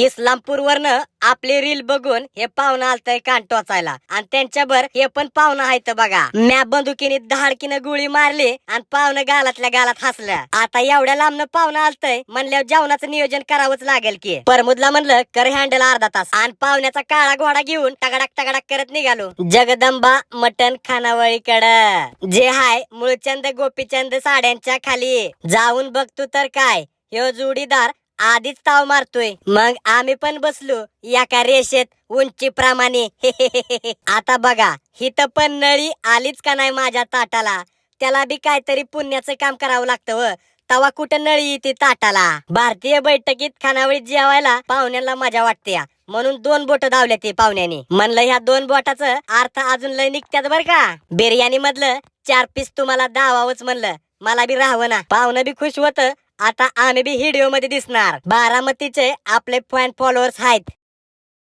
इस्लामपूर वरनं आपली रील बघून हे पाहुणं आलतय कान टोचायला. आणि त्यांच्यावर हे पण पाहुणं आहेत बघा. म्या बंदुकीने धाडकीनं गोळी मारली आणि पाहुणं गालातल्या गालात हसलं. आता एवढ्या लांबनं पाहुणं आलतय म्हणल्यावर जेवणाचं नियोजन करावंच लागेल की. परमुदला म्हणलं कर हँडल अर्धा तास. आणि पाहुण्याचा काळा घोडा घेऊन तगडाक तगडाक करत निघालो. जगदंबा मटन खानावळीकडं. जे हाय मुळचंद गोपीचंद साड्यांच्या खाली. जाऊन बघतो तर काय. ह्यो जोडीदार आधीच ताव मारतोय. मग आम्ही पण बसलो एका रेषेत उंची प्रमाणे. आता बघा हिथं पण नळी आलीच का नाही माझ्या ताटाला? त्याला बी काहीतरी पुण्याचं काम करावं लागतं व. तवा कुठं नळी येते ताटाला? भारतीय बैठकीत खानावळीत जेवायला पाहुण्याला मजा वाटते या. म्हणून दोन बोट धावल्या ते पाहुण्याने. म्हणलं ह्या दोन बोटाचं अर्थ अजून लय निघत्यात बर का? बिर्याणी मधलं चार पीस तुम्हाला दावावंच म्हणलं. मला बी राहावं ना. पाहुणं बी खुश होत. आता आम्ही बी व्हिडिओमध्ये दिसणार. बारामतीचे आपले फॅन फॉलोअर्स आहेत.